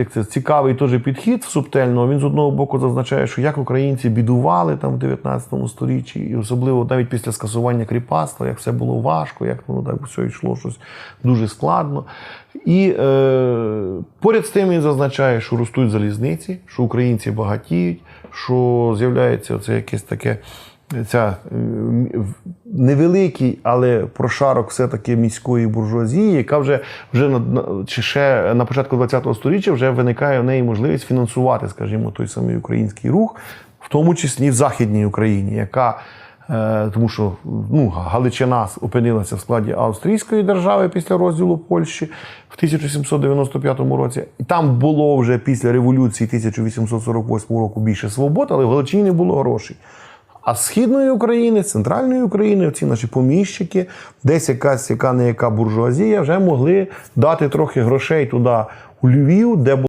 Як це цікавий теж підхід субтельно. Він з одного боку зазначає, що як українці бідували там в 19 сторіччі, і особливо навіть після скасування кріпацтва, як все було важко, як воно так все йшло щось дуже складно. І е, поряд з тим він зазначає, що ростуть залізниці, що українці багатіють, що з'являється це якесь таке. Ця е, невеликий, але прошарок все-таки міської буржуазії, яка вже вже на, чи ще на початку ХХ століття вже виникає в неї можливість фінансувати, скажімо, той самий український рух, в тому числі в Західній Україні, яка е, тому що ну, Галичина опинилася в складі Австрійської держави після розділу Польщі в 1795 році. І там було вже після революції 1848 року більше свобод, але в Галичині не було грошей. А східної України, центральної України, ці наші поміщики, десь якась яка не яка буржуазія, вже могли дати трохи грошей туди у Львів, де